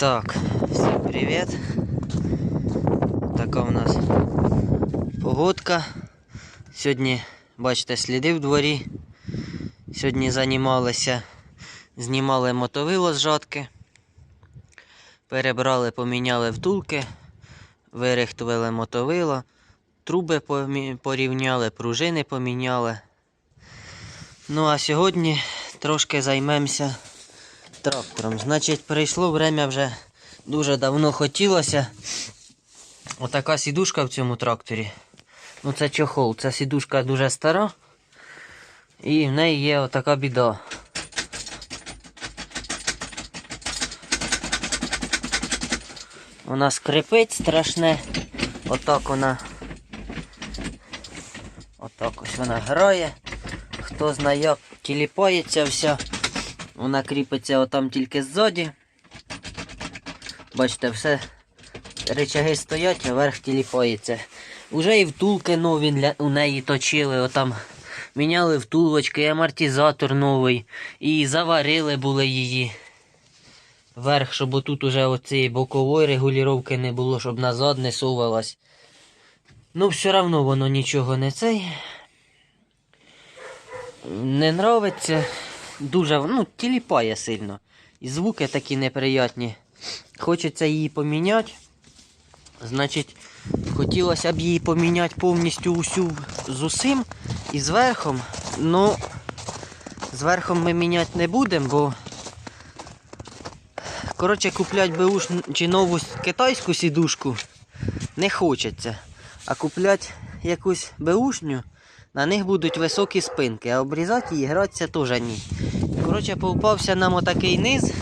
Так, всім привіт. Така у нас погодка. Сьогодні, бачите, сліди в дворі. Сьогодні займалися, знімали мотовило з жатки. Перебрали, поміняли втулки, вирихтували мотовило, труби порівняли, пружини поміняли. Ну а сьогодні трошки займемося трактором. Значить, прийшло время вже дуже давно хотілося. Отака сідушка в цьому тракторі. Ну це чохол, ця сідушка дуже стара. І в неї є отака біда. Вона скрипить страшне. Отак вона. Отак ось вона грає. Хто знає, як тіліпається вся. Вона кріпиться отам тільки ззаді. Бачите, все речаги стоять, а верх тіліпається. Уже і втулки нові для, у неї точили, отам міняли втулочки, і амортизатор новий. І заварили були її. Верх, щоб отут уже оцієї бокової регулювання не було, щоб назад не сувалась. Ну, все одно воно нічого не цей. Не нравиться. Дуже, ну, тіліпає сильно. І звуки такі неприятні. Хочеться її поміняти. Значить, хотілося б її поміняти повністю усю з усім і з верхом. Ну, з верхом ми міняти не будемо, бо. Коротше, купляти беуш чи нову китайську сідушку не хочеться. А купляти якусь беушню, на них будуть високі спинки, а обрізати її гратися теж ні. Коротше, попався нам отакий низ.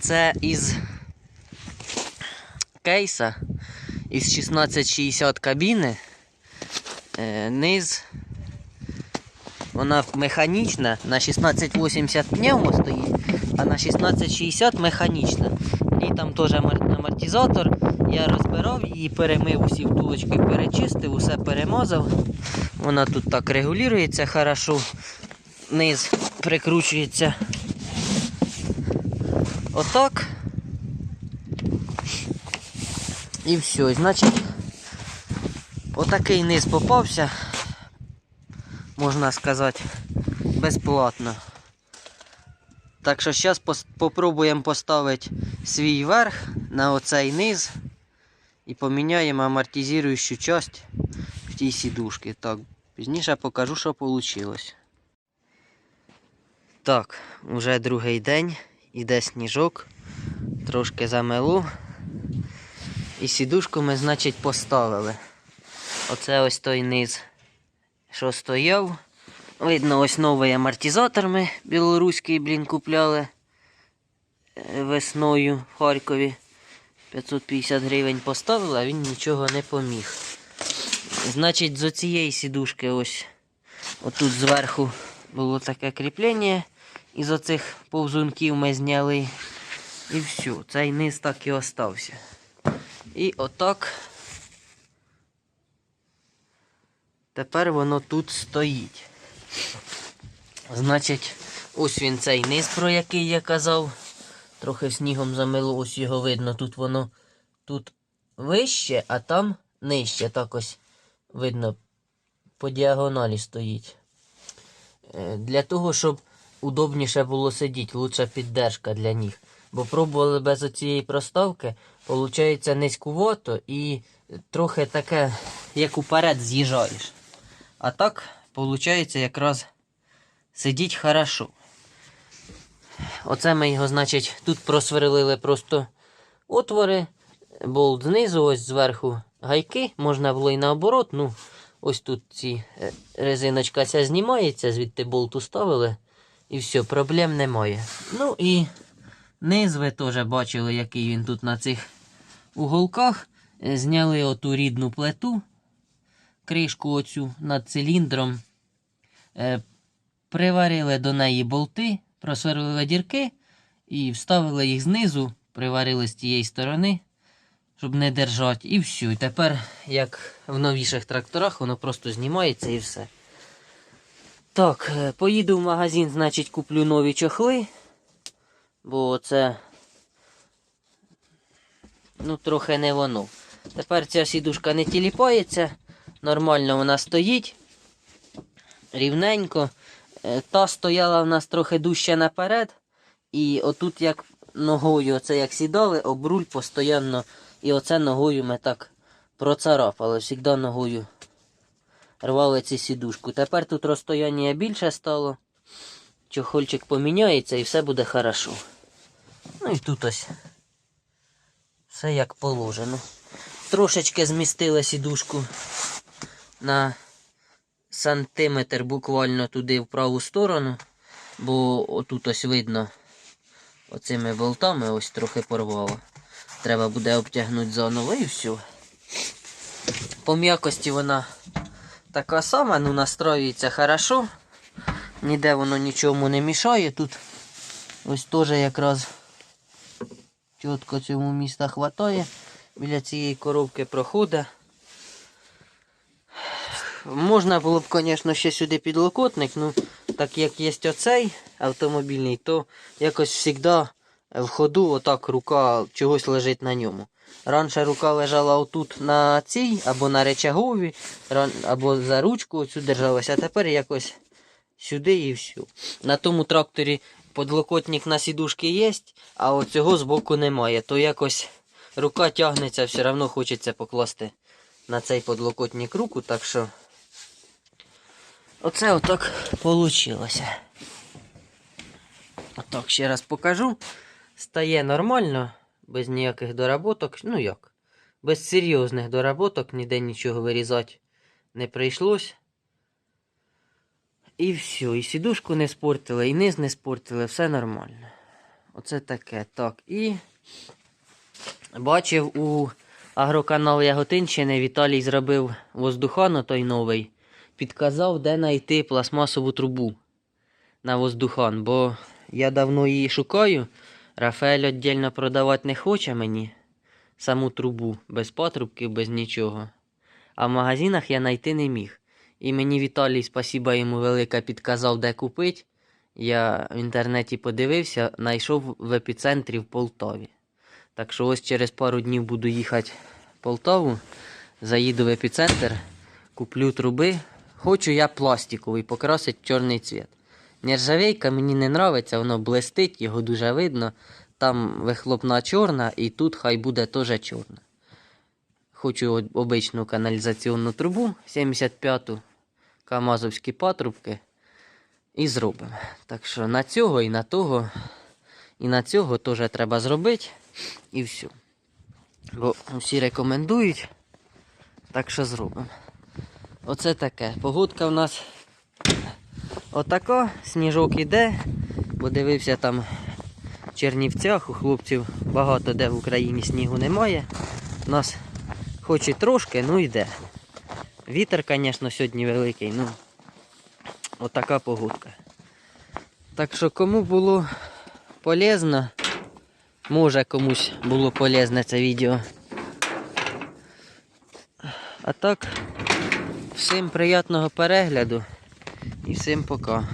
Це із кейса із 1660 кабіни. Е, низ. Вона механічна, на 1680 пневмо стоїть, а на 1660 механічна. І там теж амортизатор. Я розбирав її, перемив усі втулочки, перечистив, усе перемазав. Вона тут так регулюється хорошо. Низ прикручується. Отак. І все. Значить, отакий низ попався, можна сказати, безплатно. Так що зараз спробуємо поставити свій верх на оцей низ і поміняємо амортизуючу часть в тій сідушці. Так, пізніше покажу, що вийшло. Так, вже другий день, іде сніжок, трошки замело. І сідушку ми, значить, поставили. Оце ось той низ, що стояв. Видно, ось новий амортизатор ми білоруський, блін, купляли е, весною в Харкові. 550 гривень поставили, а він нічого не поміг. Значить, з оцієї сідушки ось отут зверху було таке кріплення. Із оцих повзунків ми зняли. І все, цей низ так і остався. І отак. Тепер воно тут стоїть. Значить, ось він цей низ, про який я казав. Трохи снігом замило, ось його видно. Тут воно тут вище, а там нижче. Так ось видно, по діагоналі стоїть. Е, Для того, щоб удобніше було сидіти, лучша піддержка для ніг. Бо пробували без цієї проставки, виходить низькувато і трохи таке, як уперед з'їжджаєш. А так, виходить, якраз сидіть хорошо. Оце ми його, значить, тут просверлили просто отвори, болт знизу, ось зверху гайки, можна було і наоборот. Ну, ось тут ці е, резиночка ця знімається, звідти болт уставили. І все, проблем немає. Ну і низ ви теж бачили, який він тут на цих уголках. Е, Зняли оту рідну плиту, кришку оцю над циліндром. Е, Приварили до неї болти, просверлили дірки і вставили їх знизу, приварили з тієї сторони, щоб не держати. І все. І тепер, як в новіших тракторах, воно просто знімається і все. Так, е, поїду в магазин, значить, куплю нові чохли. Бо це ну, трохи не воно. Тепер ця сідушка не тіліпається, нормально вона стоїть. Рівненько. Е, Та стояла в нас трохи дужче наперед. І отут як ногою, оце як сідали, обруль постійно. І оце ногою ми так процарапали. Завжди ногою рвали цю сідушку. Тепер тут розстояння більше стало. Чохольчик поміняється і все буде хорошо. Ну і тут ось. Все як положено. Трошечки змістили сідушку на сантиметр буквально туди в праву сторону, бо отут ось видно оцими болтами ось трохи порвало. Треба буде обтягнути заново і все. По м'якості вона така сама, ну настроюється хорошо. Ніде воно нічому не мішає. Тут ось теж якраз чітко цьому міста хватає. Біля цієї коробки проходить. Можна було б, звісно, ще сюди підлокотник, ну так як є оцей автомобільний, то якось завжди в ходу отак рука чогось лежить на ньому. Раніше рука лежала отут на цій, або на речагові, або за ручку оцю держалася, а тепер якось сюди і все. На тому тракторі подлокотник на сідушки є, а оцього збоку немає. То якось рука тягнеться, все одно хочеться покласти на цей подлокотник руку, так що оце отак вийшло. Отак ще раз покажу. Стає нормально, без ніяких доработок. Ну як? Без серйозних доработок, ніде нічого вирізати не прийшлось. І все, і сідушку не спортили, і низ не спортили, все нормально. Оце таке. Так, і бачив у агроканал Яготинщини Віталій зробив воздухану той новий. Підказав, де знайти пластмасову трубу на воздухан, бо я давно її шукаю. Рафаель віддільно продавати не хоче мені саму трубу, без патрубки, без нічого. А в магазинах я знайти не міг. І мені Віталій, спасіба йому велике, підказав, де купити. Я в інтернеті подивився, знайшов в епіцентрі в Полтаві. Так що ось через пару днів буду їхати в Полтаву, заїду в епіцентр, куплю труби. Хочу я пластиковий, покрасить чорний цвіт. Нержавейка мені не нравиться, воно блистить, його дуже видно. Там вихлопна чорна і тут хай буде теж чорна. Хочу обичну каналізаційну трубу 75-ту, камазовські патрубки. І зробимо. Так що на цього і на того, і на цього теж треба зробити. І все. Бо всі рекомендують. Так що зробимо. Оце таке. Погодка в нас отака, сніжок іде, бо дивився там в Чернівцях, у хлопців багато де в Україні снігу немає. У нас хоч і трошки, ну йде. Вітер, звісно, сьогодні великий, ну отака погодка. Так що кому було полезно, може комусь було полезне це відео. А так, всім приємного перегляду і всім пока.